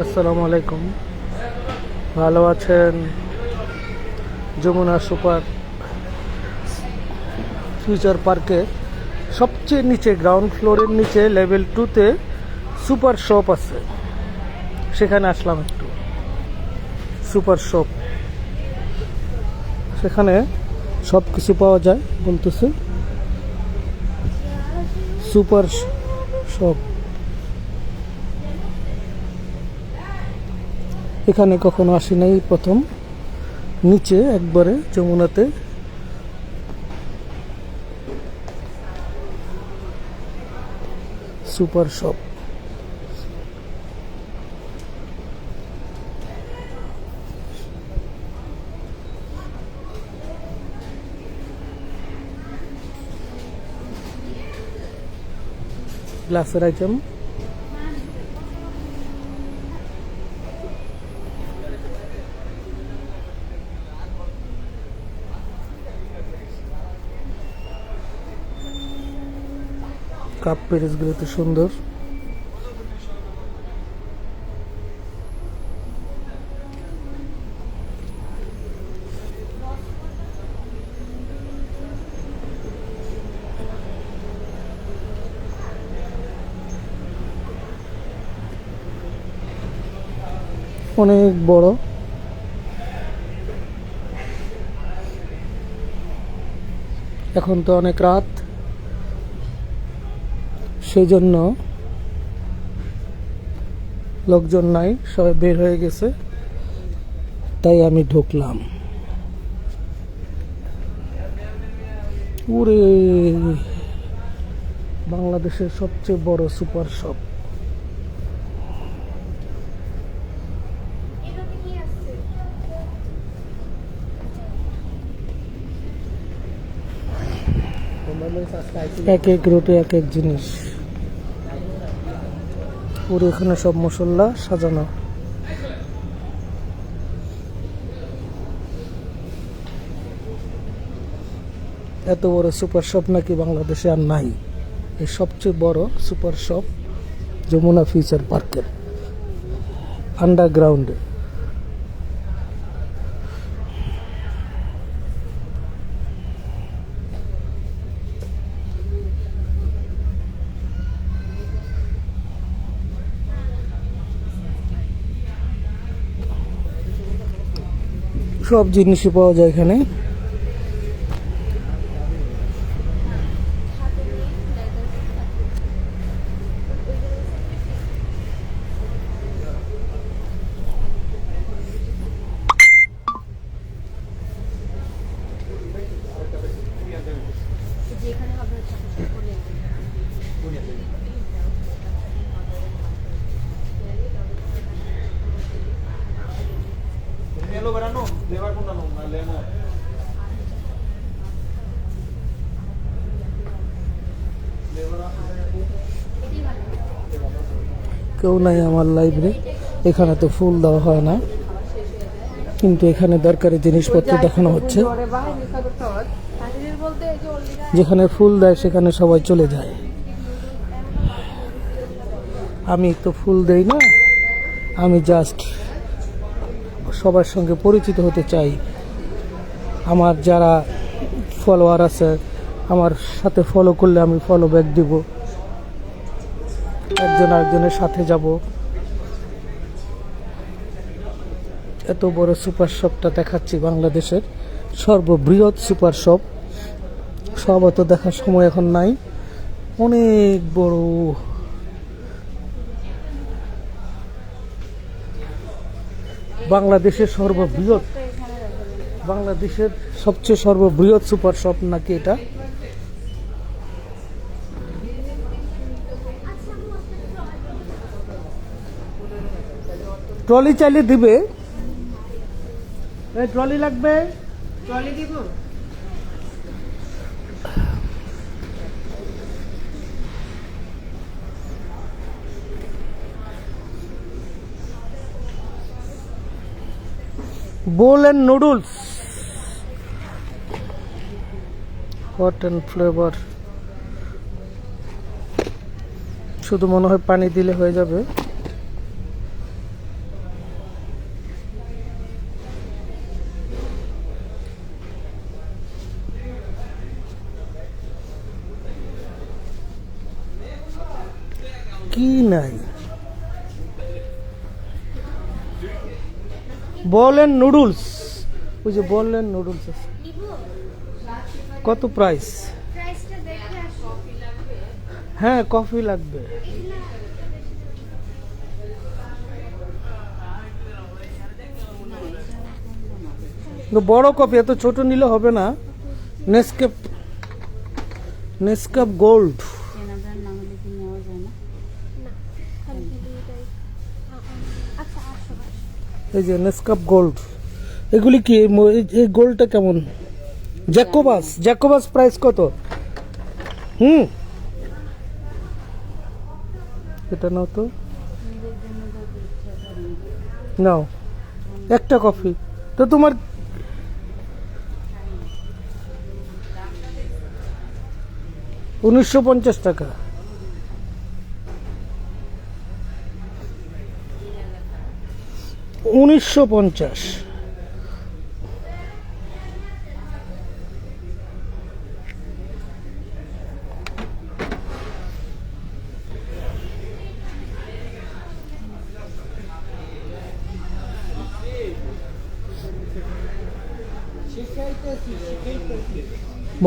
আসসালামু আলাইকুম। ভালো আছেন? যমুনা সুপার ফিউচার পার্কে সবচেয়ে নিচে গ্রাউন্ড ফ্লোরের নিচে লেভেল টুতে সুপার শপ আছে। সেখানে আসলাম একটু। Super shop. সেখানে সব কিছু পাওয়া যায় বলতেছে। Super shop. এখানে কখনো আসি নাই প্রথম। নিচে একবারে যমুনাতে। Super shop. গ্লাসের আইটেম। কাপ পেরেসগুলো তো সুন্দর। অনেক বড়। এখন তো অনেক রাত। সেই জন্য লোকজন নাই, সবাই বের হয়ে গেছে। তাই আমি ঢুকলাম। ওরে বাংলাদেশের সবচেয়ে বড় সুপার শপ। এক এক রুটে এক এক জিনিস। পুরো এখানে সব মশলা সাজানো। এত বড় সুপার শপ নাকি বাংলাদেশে আর নাই। এই সবচেয়ে বড় সুপার শপ যমুনা ফিউচার পার্কের। আন্ডারগ্রাউন্ডে সব জিনিসই পাওয়া যায় এখানে যেখানে হবে হচ্ছে বলে Nelo verano, lleva con una longa, lemo. কেউ নাই আমার লাইব্রেরি এখানে তো ফুল দেওয়া হয় না। কিন্তু এখানে দরকারি জিনিসপত্র দেখানো হচ্ছে। বলতে এই যে অল্লিরা যেখানে ফুল দেয় সেখানে সবাই চলে যায়। আমি তো ফুল দেই না। আমি জাস্ট সবার সঙ্গে পরিচিত হতে চাই। আমার যারা ফলোয়ার আছে, আমার সাথে ফলো করলে আমি ফলো ব্যাক দিব। একজন আরেকজনের সাথে যাব। এত বড় সুপার শপটা দেখাচ্ছি বাংলাদেশের। সর্ববৃহৎ সুপার শপ সব অত দেখার সময় এখন নাই। অনেক বড় বাংলাদেশের সর্ববৃহৎ, বাংলাদেশের সবচেয়ে সর্ববৃহৎ সুপার শপ নাকি এটা? ট্রলি চাইলে দিবে। ট্রলি লাগবে? ট্রলি দিব? Bowl and noodles hot and flavour শুধু মনে হয় পানি দিলে হয়ে যাবে কি নাই বল এন্ড নুডলস। ওই যে বল এন্ড নুডলস আছে। কত প্রাইস হ্যাঁ কফি লাগবে। বড় কপি এত ছোট নিলে হবে না। নেসকেপ নেসকাপ গোল্ড এই যে নেসকাপ গোল্ড এগুলি কি, এই গোল্ডটা কেমন? জ্যাকোবাস জ্যাকোবাস প্রাইস কত? হুম। এটা নাও তো। নাও। একটা কফি। তো তোমার উনিশশো পঞ্চাশ টাকা। উনিশশো পঞ্চাশ।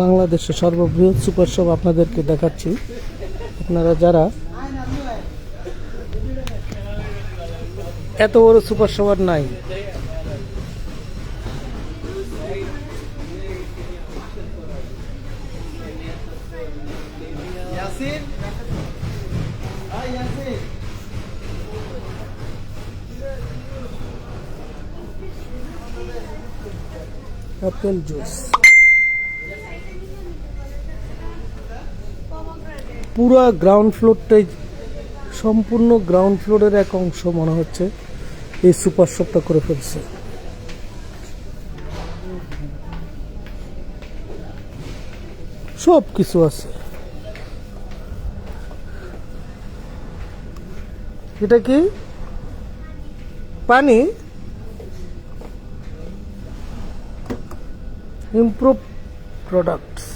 বাংলাদেশের সর্ববৃহৎ সুপার শপ আপনাদেরকে দেখাচ্ছি। আপনারা যারা এত বড় সুপার শপ নাই। অ্যাপেল জুস পুরো গ্রাউন্ড ফ্লোরটাই সম্পূর্ণ গ্রাউন্ড ফ্লোরের এক অংশ মনে হচ্ছে। এই সুপার শপটা করে ফেলছে। সব কিছু আছে। এটা কি? পানি? improve products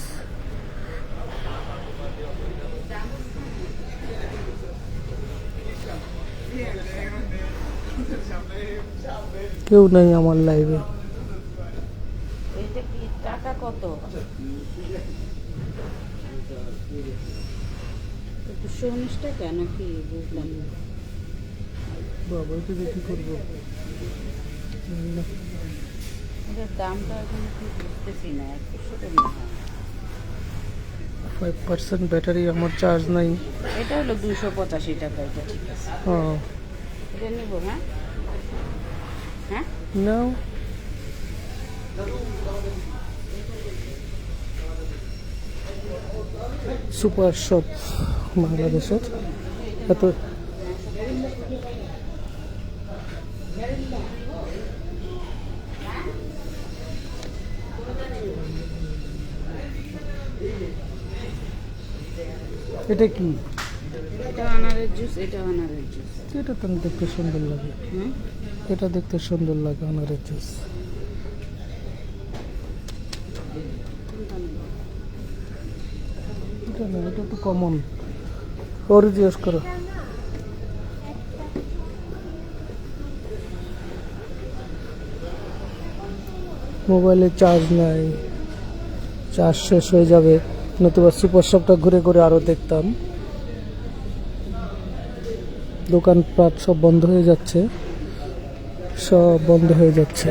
কেউ নেই আমার লাইভে এটা কি টাকা কত? দুশো উনিশ টাকা নাকি বুঝলাম না বাবা এটা কি করব? এটার দামটা এখন বুঝতেছি না একশো টাকা ফাইভ পার্সেন্ট ব্যাটারি আমার চার্জ নাই। এটা হলো দুশো পঁচাশি টাকা এটা ঠিক আছে। হ্যাঁ। এটা নিব হ্যাঁ? হ্যাঁ? নাও সুপার শপ বাংলাদেশের এত এটা কি? এটা আনারের জুস এটা আনারের জুস এটা তো দেখতে সুন্দর লাগে। হুম? এটা দেখতে সুন্দর লাগে আনারের জুস কমন ওর জিজ্ঞেস করো। মোবাইলে চার্জ নাই চার্জ শেষ হয়ে যাবে। নতুবা সুপার শপটা ঘুরে ঘুরে আরও দেখতাম। দোকানপাট সব বন্ধ হয়ে যাচ্ছে। সব বন্ধ হয়ে যাচ্ছে।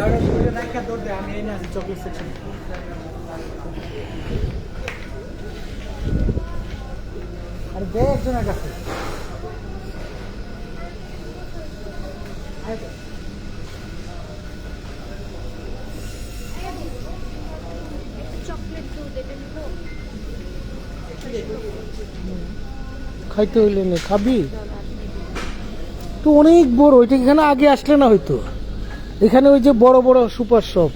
খাইতে হইলে নে খাবি? তো অনেক বড় ওইটা এখানে আগে আসলে না হয়তো। এখানে ওই যে বড় বড় সুপার শপ।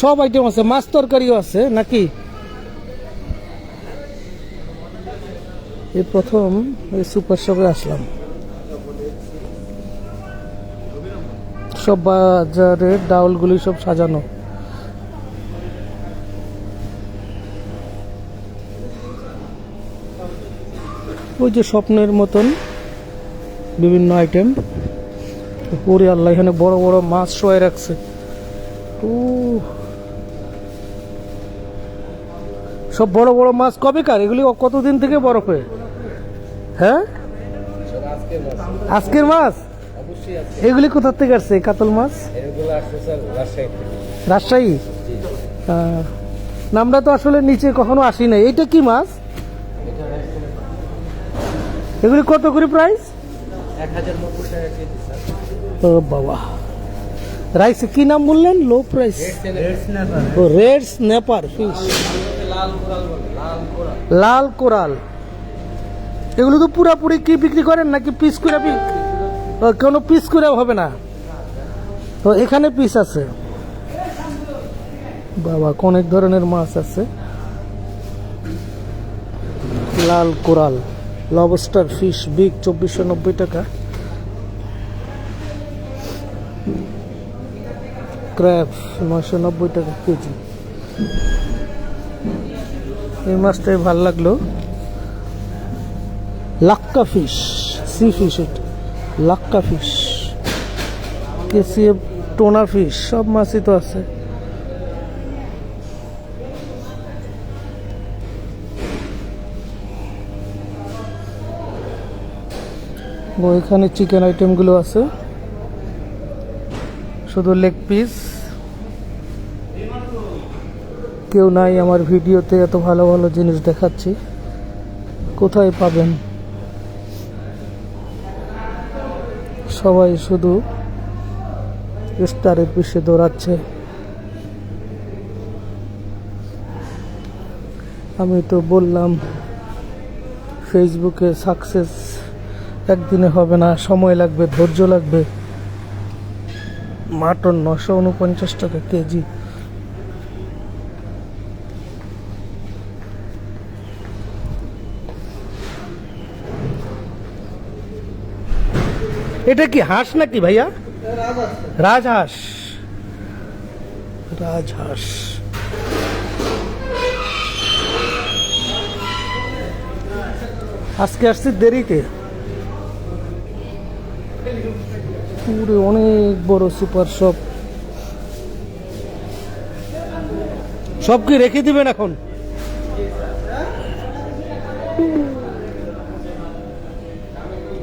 সব আইটেম আছে। মাছ তরকারিও আছে, নাকি? এই প্রথম এই সুপার শপে আসলাম। সব বাজারের ডাউলগুলি সব সাজানো। ওই যে স্বপ্নের মতন বিভিন্ন আইটেম ওরে আল্লাহ এখানে বড় বড় মাছ শোয়ে রাখছে। সব বড় বড় মাছ কবেকার এগুলি কতদিন থেকে বরফে হ্যাঁ? আজকের মাছ? এগুলি কোথা থেকে আসছে কাতল মাছ? রাজশাহী? আমরা তো আসলে নিচে কখনো আসি নাই এইটা কি মাছ? এগুলি কত করে প্রাইস ও বাবা। রাইস কি নাম বললেন? লো প্রাইস ও রেড স্ন্যাপার ফিশ লাল কোরাল। এগুলো তো পুরাপুরি কি বিক্রি করেন নাকি পিস করে কোনো পিস করে হবে না? তো এখানে পিস আছে। বাবা অনেক ধরনের মাছ আছে। লাল কোরাল। লবস্টার ফিশ বিগ চব্বিশশো নব্বই টাকা। ক্র্যাব নয়শো নব্বই টাকা কেজি। এই মাছটাই ভালো লাগল। লাক্কা ফিশ সি ফিশ লাক্কা ফিশ কেসিএফ টোনা ফিশ সব মাছই তো আছে। ও এখানে চিকেন আইটেমগুলো আছে। শুধু লেগ পিস কেউ নাই আমার ভিডিওতে এত ভালো ভালো জিনিস দেখাচ্ছি। কোথায় পাবেন? সবাই শুধু স্টারের পিছে দৌড়াচ্ছে। আমি তো বললাম ফেসবুকে সাকসেস একদিনে হবে না, সময় লাগবে, ধৈর্য লাগবে। মাটন নশো উনপঞ্চাশ টাকা কেজি। এটা কি হাঁস নাকি ভাইয়া? রাজহাঁস। রাজহাঁস। আজকে আসছি দেরিতে। পুরো অনেক বড় সুপার শপ। সব কি রেখে দিবেন এখন?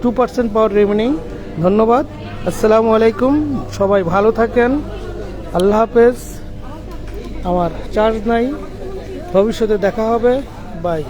টু পার্সেন্ট পাওয়ার রেমিনিং ধন্যবাদ। আসসালামু আলাইকুম। সবাই ভালো থাকেন। আল্লাহ হাফেজ। আমার চার্জ নাই। ভবিষ্যতে দেখা হবে। বাই